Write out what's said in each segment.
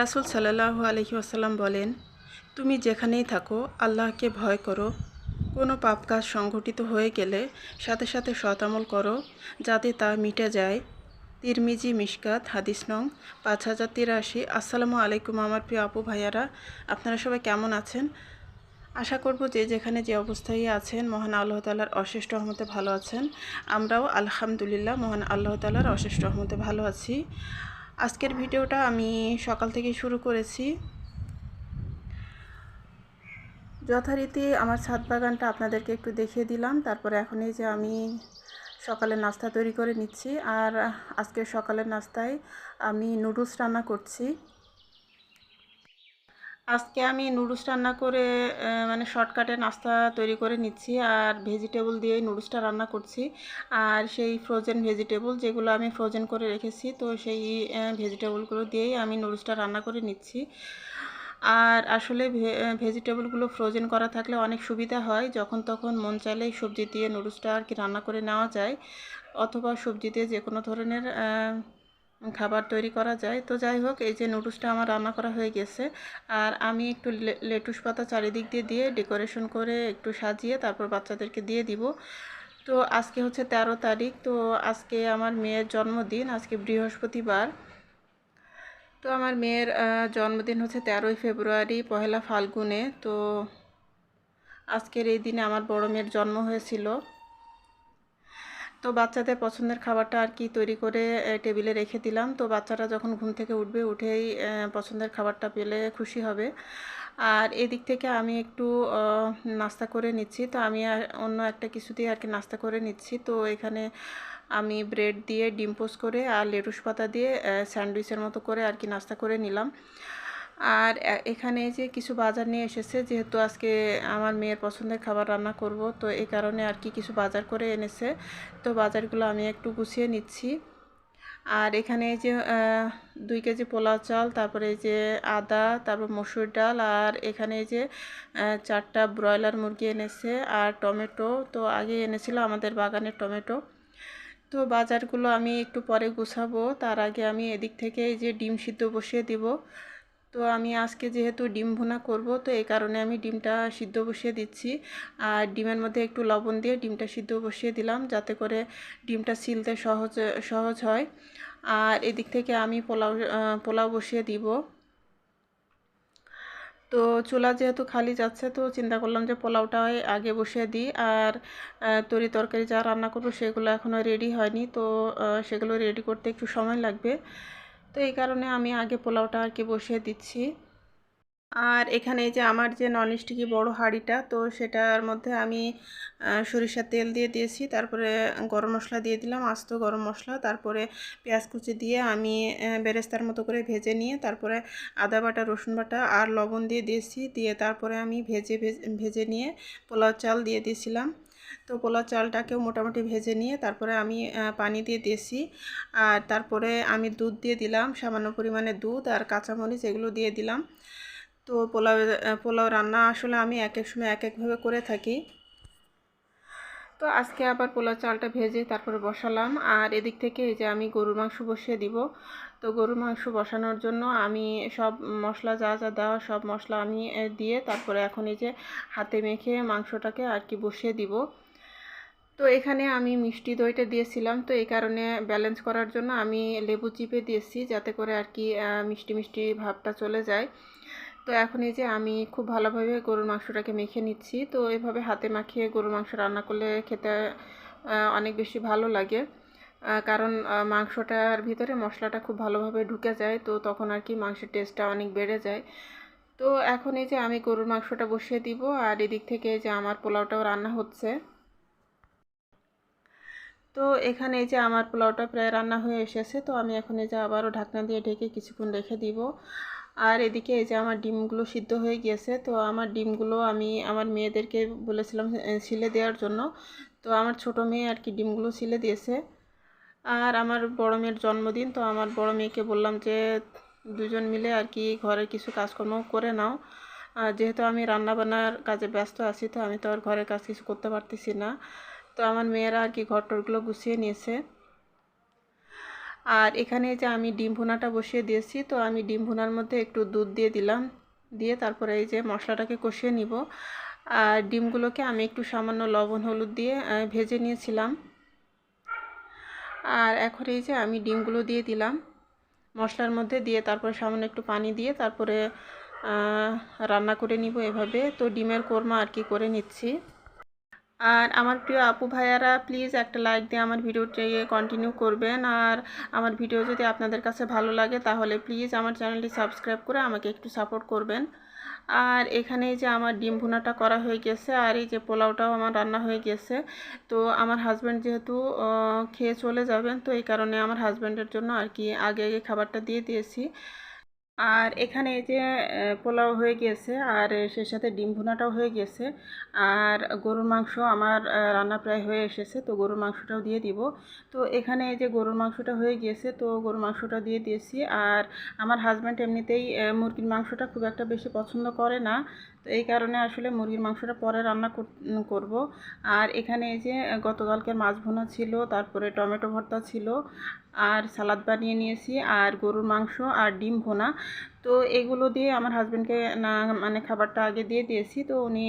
রাসুল সাল্লাহু আলহি আসাল্লাম বলেন, তুমি যেখানেই থাকো, আল্লাহকে ভয় করো। কোনো পাপ কাজ সংঘটিত হয়ে গেলে সাথে সাথে শতামল করো, যাতে তা মিটে যায়। তিরমিজি, মিশকাত, হাদিস নং পাঁচ হাজার তিরাশি। আসসালামু আলাইকুম আমার প্রিয় আপু ভাইয়ারা, আপনারা সবাই কেমন আছেন? আশা করব যে যেখানে যে অবস্থায় আছেন, মহান আল্লাহ তালার অশেষ রহমতে ভালো আছেন। আমরাও আলহামদুলিল্লাহ মহান আল্লাহ তালার অশেষ রহমতে ভালো আছি। আজকের ভিডিওটা আমি সকাল থেকে শুরু করেছি। যথারীতি আমার ছাদ বাগানটা আপনাদেরকে একটু দেখিয়ে দিলাম। তারপরে এখন এই যে আমি সকালে নাস্তা তৈরি করে নিচ্ছি। আর আজকে সকালের নাস্তায় আমি নুডলস রান্না করছি। আজকে আমি নুডলস রান্না করে মানে শর্টকাটে নাস্তা তৈরি করে নিচ্ছি আর ভেজিটেবল দিয়েই নুডলসটা রান্না করছি। আর সেই ফ্রোজেন ভেজিটেবল যেগুলো আমি ফ্রোজেন করে রেখেছি, তো সেই ভেজিটেবলগুলো দিয়েই আমি নুডলসটা রান্না করে নিচ্ছি। আর আসলে ভেজিটেবলগুলো ফ্রোজেন করা থাকলে অনেক সুবিধা হয়, যখন তখন মন চাইলেই সবজি দিয়ে নুডলসটা আর কি রান্না করে নেওয়া যায়। অথবা সবজি দিয়ে যে কোনো ধরনের খাবার তৈরি করা যায়। তো যাই হোক, এই যে নুডলসটা আমার রান্না করা হয়ে গেছে। আর আমি একটু লেটুস পাতা চারিদিক দিয়ে দিয়ে ডেকোরেশন করে একটু সাজিয়ে তারপর বাচ্চাদেরকে দিয়ে দিব। তো আজকে হচ্ছে ১৩ তারিখ, তো আজকে আমার মেয়ের জন্মদিন, আজকে বৃহস্পতিবার। তো আমার মেয়ের জন্মদিন হচ্ছে তেরোই ফেব্রুয়ারি, পহেলা ফাল্গুনে। তো আজকের এই দিনে আমার বড় মেয়ের জন্ম হয়েছিল। তো বাচ্চাদের পছন্দের খাবারটা আর কি তৈরি করে টেবিলে রেখে দিলাম। তো বাচ্চারা যখন ঘুম থেকে উঠবে, উঠেই পছন্দের খাবারটা পেলে খুশি হবে। আর এদিক থেকে আমি একটু নাস্তা করে নিচ্ছি। তো আমি অন্য একটা কিছু দিয়ে আর কি নাস্তা করে নিচ্ছি। তো এখানে আমি ব্রেড দিয়ে ডিম পোস্ট করে আর লেটুস পাতা দিয়ে স্যান্ডউইচের মতো করে আর কি নাস্তা করে নিলাম। আর এখানে যে কিছু বাজার নিয়ে এসেছে, যেহেতু আজকে আমার মেয়ের পছন্দের খাবার রান্না করব, তো এই কারণে আর কি কিছু বাজার করে এনেছে। তো বাজারগুলো আমি একটু গুছিয়ে নিচ্ছি। আর এখানে এই যে দুই কেজি পোলাও চাল, তারপরে যে আদা, তারপর মসুর ডাল, আর এখানে যে চারটা ব্রয়লার মুরগি এনেছে আর টমেটো। তো আগে এনেছিল আমাদের বাগানের টমেটো। তো বাজারগুলো আমি একটু পরে গুছাবো। তার আগে আমি এদিক থেকে এই যে ডিম সিদ্ধ বসিয়ে দিব। তো আমি আজকে যেহেতু ডিম ভুনা করব, তো এই কারণে আমি ডিমটা সিদ্ধ বসিয়ে দিচ্ছি। আর ডিমের মধ্যে একটু লবণ দিয়ে ডিমটা সিদ্ধ বসিয়ে দিলাম, যাতে করে ডিমটা সিলতে সহজ সহজ হয়। আর এদিক থেকে আমি পোলাও পোলাও বসিয়ে দিব। তো চুলা যেহেতু খালি যাচ্ছে, তো চিন্তা করলাম যে পোলাওটাই আগে বসিয়ে দিই। আর তরি তরকারি যা রান্না করব, সেগুলো এখনও রেডি হয়নি। তো সেগুলো রেডি করতে একটু সময় লাগবে। তো এই কারণে আমি আগে পোলাওটা আর কি বসিয়ে দিচ্ছি। আর এখানে যে আমার যে নন স্টিকি বড়ো হাঁড়িটা, তো সেটার মধ্যে আমি সরিষার তেল দিয়ে দিয়েছি, তারপরে গরম মশলা দিয়ে দিলাম, আস্ত গরম মশলা, তারপরে পেঁয়াজ কুচি দিয়ে আমি বেরেস্তার মতো করে ভেজে নিয়ে তারপরে আদা বাটা, রসুন বাটা আর লবণ দিয়ে দিয়েছি, দিয়ে তারপরে আমি ভেজে ভেজে নিয়ে পোলাও চাল দিয়ে দিয়েছিলাম। তো পোলাও চালটাকেও মোটামুটি ভেজে নিয়ে তারপরে আমি পানি দিয়ে দিয়েছি। আর তারপরে আমি দুধ দিয়ে দিলাম, সামান্য পরিমাণে দুধ আর কাঁচামরিচ এগুলো দিয়ে দিলাম। তো পোলাও পোলাও রান্না আসলে আমি এক এক সময় এক একভাবে করে থাকি। তো আজকে আবার পোলাও চালটা ভেজে তারপরে বসালাম। আর এদিক থেকে এই যে আমি গরুর মাংস বসিয়ে দিব। তো গরুর মাংস বসানোর জন্য আমি সব মশলা যা যা দেওয়া সব মশলা আমি দিয়ে তারপরে এখন এই যে হাতে মেখে মাংসটাকে আর কি বসিয়ে দিব। তো এখানে আমি মিষ্টি দইটা দিয়েছিলাম। তো এই কারণে ব্যালেন্স করার জন্য আমি লেবু চিপে দিয়েছি যাতে করে আর কি মিষ্টি মিষ্টি ভাবটা চলে যায়। তো এখন এই যে আমি খুব ভালোভাবে গরুর মাংসটাকে মেখে নিচ্ছি, তো এভাবে হাতে মাখিয়ে গরুর মাংস রান্না করলে খেতে অনেক বেশি ভালো লাগে। কারণ মাংসটার ভিতরে মশলাটা খুব ভালোভাবে ঢুকে যায়, তো তখন আর কি মাংসের টেস্টটা অনেক বেড়ে যায়। তো এখন এই যে আমি গরুর মাংসটা বসিয়ে দিব, আর এদিক থেকে যে আমার পোলাওটাও রান্না হচ্ছে। তো এখানে এই যে আমার পোলাওটা প্রায় রান্না হয়ে এসেছে, তো আমি এখন এই যে আবারও ঢাকনা দিয়ে ঢেকে কিছুক্ষণ রেখে দিব। আর এদিকে এই যে আমার ডিমগুলো সিদ্ধ হয়ে গিয়েছে, তো আমার ডিমগুলো আমি আমার মেয়েদেরকে বলেছিলাম ছিলে দেওয়ার জন্য। তো আমার ছোট মেয়ে আর কি ডিমগুলো সিলে দিয়েছে। আর আমার বড় মেয়ের জন্মদিন, তো আমার বড় মেয়েকে বললাম যে, দুজন মিলে আর কি ঘরের কিছু কাজকর্ম করে নাও। আর যেহেতু আমি রান্না বান্নার কাজে ব্যস্ত আছি, তো আমি তো আর ঘরের কাজ কিছু করতে পারতেছি না। তো আমার মেয়েরা আর কি ঘর টরগুলো গুছিয়ে নিয়েছে। আর এখানে যে আমি ডিম ভুনাটা বসিয়ে দিয়েছি, তো আমি ডিম ভুনার মধ্যে একটু দুধ দিয়ে দিলাম। দিয়ে তারপরে এই যে মশলাটাকে কষিয়ে নিব। আর ডিমগুলোকে আমি একটু সামান্য লবণ, হলুদ দিয়ে ভেজে নিয়েছিলাম। আর এখন এই যে আমি ডিমগুলো দিয়ে দিলাম। মশলার মধ্যে দিয়ে তারপরে সামান্য একটু পানি দিয়ে তারপরে রান্না করে নিব এভাবে। তো ডিমের কোরমা আর কি করে নিচ্ছি। আর আমার প্রিয় আপু ভাইয়ারা প্লিজ একটা লাইক দিয়ে আমার ভিডিওটি কন্টিনিউ করবেন। আর আমার ভিডিও যদি আপনাদের কাছে ভালো লাগে, তাহলে প্লিজ আমার চ্যানেলটি সাবস্ক্রাইব করে আমাকে একটু সাপোর্ট করবেন। আর এখানে যে আমার ডিম ভুনাটা করা হয়ে গেছে, আর এই যে পোলাওটাও আমার রান্না হয়ে গেছে। তো আমার হাজব্যান্ড যেহেতু খেয়ে চলে যাবেন, তো এই কারণে আমার হাজব্যান্ডের জন্য আর কি আগে আগে খাবারটা দিয়ে দিয়েছি। আর এখানে এই যে পোলাও হয়ে গিয়েছে আর সে সাথে ডিম ভুনাটাও হয়ে গিয়েছে। আর গরুর মাংস আমার রান্না প্রায় হয়ে এসেছে, তো গরুর মাংসটাও দিয়ে দিব। তো এখানে এই যে গরুর মাংসটা হয়ে গিয়েছে, তো গরুর মাংসটা দিয়ে দিয়েছি। আর আমার হাজব্যান্ড এমনিতেই মুরগির মাংসটা খুব একটা বেশি পছন্দ করে না। তো এই কারণে আসলে মুরগির মাংসটা পরে রান্না করব। আর এখানে এই যে গতকালকের মাছ ভোনা ছিল, তারপরে টমেটো ভর্তা ছিল, আর সালাদ বানিয়ে নিয়েছি, আর গরুর মাংস আর ডিম ভুনা। তো এগুলো দিয়ে আমার হাজব্যান্ডকে না মানে খাবারটা আগে দিয়ে দিয়েছি, তো উনি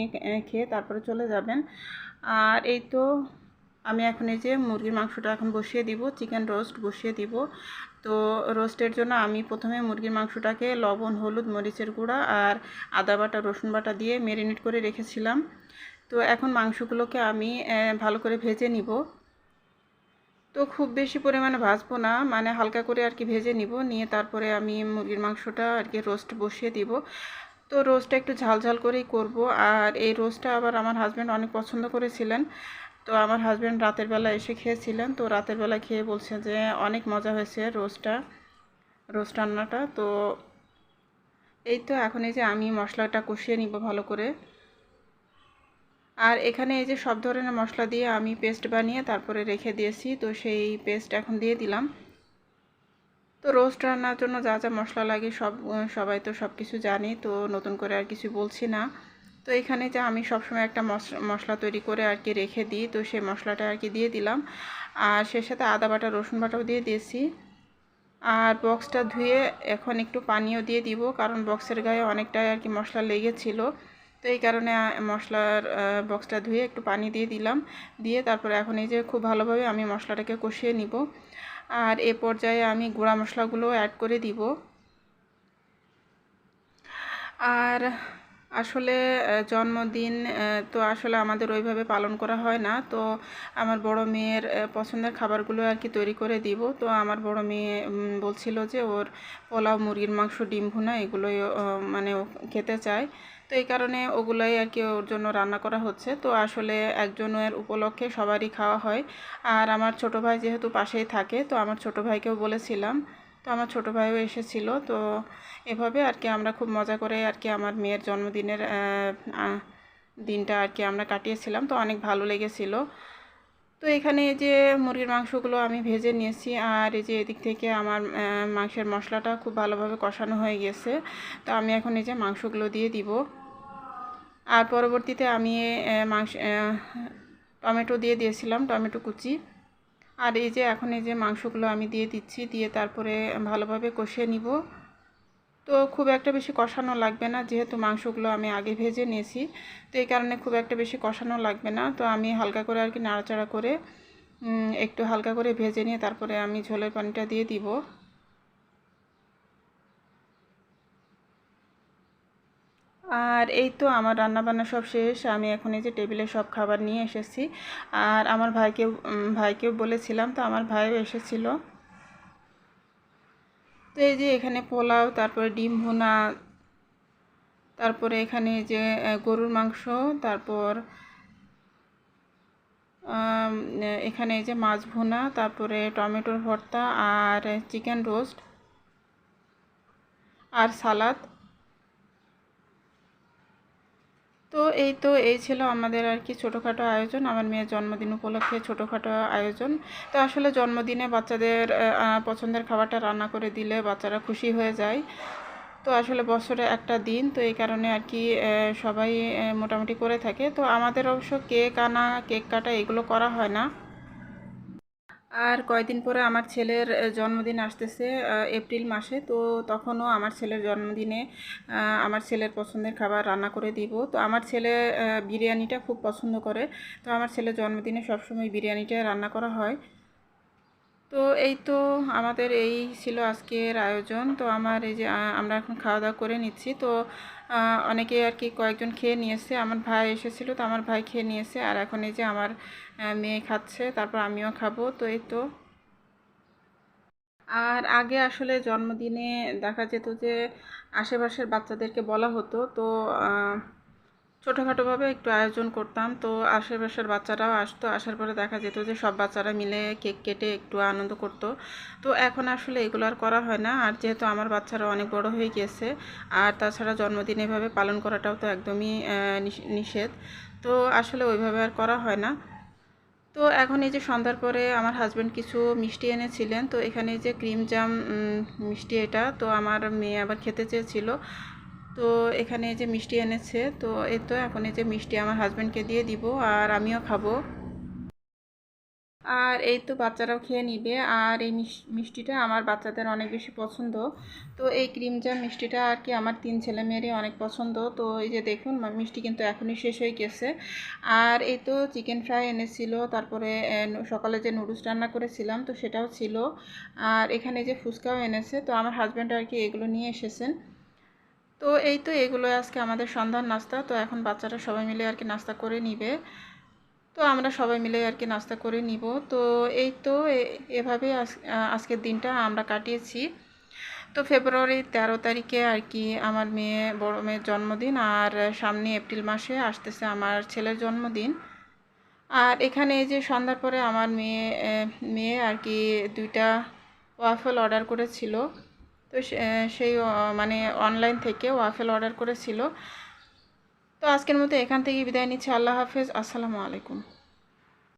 খেয়ে তারপরে চলে যাবেন। আর এই তো, আমি এখন এই যে মুরগির মাংসটা এখন বসিয়ে দিব, চিকেন রোস্ট বসিয়ে দিব। তো রোস্টের জন্য আমি প্রথমে মুরগির মাংসটাকে লবণ, হলুদ, মরিচের গুঁড়া আর আদা বাটা, রসুন বাটা দিয়ে ম্যারিনেট করে রেখেছিলাম। তো এখন মাংসগুলোকে আমি ভালো করে ভেজে নিব। তো খুব বেশি পরিমাণে ভাজবো না মানে হালকা করে আর কি ভেজে নিব, নিয়ে তারপরে আমি মুরগির মাংসটা আর কি রোস্ট বসিয়ে দিব। তো রোস্টটা একটু ঝাল ঝাল করেই করব, আর এই রোস্টটা আবার আমার হাজব্যান্ড অনেক পছন্দ করেছিলেন। তো আমার হাজব্যান্ড রাতের বেলা এসে খেয়েছিলেন। তো রাতের বেলা খেয়ে বলছে যে, অনেক মজা হয়েছে রোস্টটা রোস্ট রান্নাটা। তো এই তো এখন এই যে আমি মশলাটা কষিয়ে নিব ভালো করে। আর এখানে এই যে সব ধরনের মশলা দিয়ে আমি পেস্ট বানিয়ে তারপরে রেখে দিয়েছি। তো সেই পেস্ট এখন দিয়ে দিলাম। তো রোস্ট রান্নার জন্য যা যা মশলা লাগে সব, সবাই তো সব কিছু জানি। তো নতুন করে আর কিছু বলছি না। তো এখানে যে আমি সবসময় একটা মশ- মশলা তৈরি করে আর কি রেখে দিই, তো সেই মশলাটা আর কি দিয়ে দিলাম। আর সে সাথে আদা বাটা, রসুন বাটাও দিয়ে দিয়েছি। আর বক্সটা ধুয়ে এখন একটু পানিও দিয়ে দিব, কারণ বক্সের গায়ে অনেকটাই আর কি মশলা লেগেছিল। তো এই কারণে মশলার বক্সটা ধুয়ে একটু পানি দিয়ে দিলাম। দিয়ে তারপরে এখন এই যে খুব ভালোভাবে আমি মশলাটাকে কষিয়ে নিব। আর এ পর্যায়ে আমি গুঁড়া মশলাগুলো অ্যাড করে দিব। আর আসলে জন্মদিন তো আসলে আমাদের ওইভাবে পালন করা হয় না। তো আমার বড় মেয়ের পছন্দের খাবারগুলো আর কি তৈরি করে দিব। তো আমার বড় মেয়ে বলছিল যে ওর পোলাও, মুরগির মাংস, ডিম ভুনা এগুলোই মানে খেতে চায়। তো এই কারণে ওগুলোই আর কি ওর জন্য রান্না করা হচ্ছে। তো আসলে একজনের উপলক্ষে সবারই খাওয়া হয়। আর আমার ছোট ভাই যেহেতু পাশেই থাকে, তো আমার ছোট ভাইকেও বলেছিলাম তো আমার ছোটো ভাইও এসেছিল, তো এভাবে আর কি আমরা খুব মজা করে আর কি আমার মেয়ের জন্মদিনের দিনটা আর কি আমরা কাটিয়েছিলাম, তো অনেক ভালো লেগেছিল। তো এখানে এই যে মুরগির মাংসগুলো আমি ভেজে নিয়েছি, আর এই যে এদিক থেকে আমার মাংসের মশলাটা খুব ভালোভাবে কষানো হয়ে গেছে, তো আমি এখন এই যে মাংসগুলো দিয়ে দিব। আর পরবর্তীতে আমি মাংস টমেটো দিয়ে দিয়েছিলাম, টমেটো কুচি। আর এই যে এখন এই যে মাংসগুলো আমি দিয়ে দিচ্ছি, দিয়ে তারপরে ভালোভাবে কষিয়ে নিব। তো খুব একটা বেশি কষানো লাগবে না, যেহেতু মাংসগুলো আমি আগে ভেজে নিয়েছি, তো এই কারণে খুব একটা বেশি কষানো লাগবে না। তো আমি হালকা করে আর কি নাড়াচাড়া করে একটু হালকা করে ভেজে নিয়ে তারপরে আমি ঝোলের পানিটা দিয়ে দিব। আর এই তো আমার রান্নাবান্না সব শেষ। আমি এখন এই যে টেবিলে সব খাবার নিয়ে এসেছি। আর আমার ভাইকেও উম, ভাইকেও বলেছিলাম তো আমার ভাইও এসেছিল। তো এই যে এখানে পোলাও তারপরে ডিম ভুনা তারপরে এখানে যে গরুর মাংস তারপর এখানে এই যে মাছ ভুনা তারপরে টমেটোর ভর্তা আর চিকেন রোস্ট আর সালাদ। তো এই তো এই ছিল আমাদের আর কি ছোটোখাটো আয়োজন। আমার মেয়ের জন্মদিন উপলক্ষে ছোটোখাটো আয়োজন। তো আসলে জন্মদিনে বাচ্চাদের পছন্দের খাবারটা রান্না করে দিলে বাচ্চারা খুশি হয়ে যায়। তো আসলে বছরে একটা দিন, তো এই কারণে আর কি সবাই মোটামুটি করে থাকে। তো আমাদের অবশ্য কেক আনা, কেক কাটা এগুলো করা হয় না। আর কয়দিন পরে আমার ছেলের জন্মদিন আসতেছে এপ্রিল মাসে। তো তখনও আমার ছেলের জন্মদিনে আমার ছেলের পছন্দের খাবার রান্না করে দিব। তো আমার ছেলে বিরিয়ানিটা খুব পছন্দ করে। তো আমার ছেলের জন্মদিনে সবসময় বিরিয়ানিটা রান্না করা হয়। তো এই তো আমাদের এই ছিল আজকের আয়োজন। তো আমার এই যে আমরা এখন খাওয়া দাওয়া করে নিচ্ছি। তো অনেকে আর কি কয়েকজন খেয়ে নিয়েছে। আমার ভাই এসেছিল তো আমার ভাই খেয়ে নিয়েছে। আর এখন এই যে আমার মেয়ে খাচ্ছে, তারপর আমিও খাব। তো এই তো। আর আগে আসলে জন্মদিনে দেখা যেত যে আশেপাশের বাচ্চাদেরকে বলা হতো। তো ছোটোখাটোভাবে একটু আয়োজন করতাম। তো আশেপাশের বাচ্চারাও আসতো। আসার পরে দেখা যেত যে, সব বাচ্চারা মিলে কেক কেটে একটু আনন্দ করতো। তো এখন আসলে এগুলো আর করা হয় না। আর যেহেতু আমার বাচ্চারা অনেক বড় হয়ে গেছে আর তাছাড়া জন্মদিন এভাবে পালন করাটাও তো একদমই নিষেধ। তো আসলে ওইভাবে আর করা হয় না। তো এখন এই যে সন্ধ্যার পরে আমার হাজব্যান্ড কিছু মিষ্টি এনেছিলেন। তো এখানে যে ক্রিম জাম মিষ্টি এটা। তো আমার মেয়ে আবার খেতে চেয়েছিল। তো এখানে যে মিষ্টি এনেছে, তো এই তো এখন এই যে মিষ্টি আমার হাজব্যান্ডকে দিয়ে দিব আর আমিও খাব। আর এই তো বাচ্চারাও খেয়ে নিবে আর এই মিষ্টিটা আমার বাচ্চাদের অনেক বেশি পছন্দ। তো এই ক্রিম জাম মিষ্টিটা আর কি আমার তিন ছেলে মেয়েরই অনেক পছন্দ। তো এই যে দেখুন মিষ্টি কিন্তু এখনই শেষ হয়ে গেছে। আর এই তো চিকেন ফ্রাই এনেছিল, তারপরে সকালে যে নুডলস রান্না করেছিলাম, তো সেটাও ছিল। আর এখানে যে ফুচকাও এনেছে, তো আমার হাজব্যান্ড আর কি এগুলো নিয়ে এসেছেন। তো এই তো এগুলো আজকে আমাদের সন্ধ্যার নাস্তা। তো এখন বাচ্চারা সবাই মিলে আর কি নাস্তা করে নিবে। তো আমরা সবাই মিলে আর কি নাস্তা করে নিব। তো এই তো এভাবে আজ- আজকের দিনটা আমরা কাটিয়েছি। তো ফেব্রুয়ারি তেরো তারিখে আর কি আমার মেয়ে, বড় মেয়ের জন্মদিন আর সামনে এপ্রিল মাসে আসতেছে আমার ছেলের জন্মদিন। আর এখানে এই যে সন্ধ্যার পরে আমার মেয়ে মেয়ে আর কি দুইটা ওয়াফল অর্ডার করেছিল। তো সেই মানে অনলাইন থেকে ওয়াফেল অর্ডার করেছিল। তো আজকের মতো এখান থেকে বিদায় নিচ্ছি। আল্লাহ হাফেজ। আসসালামু আলাইকুম।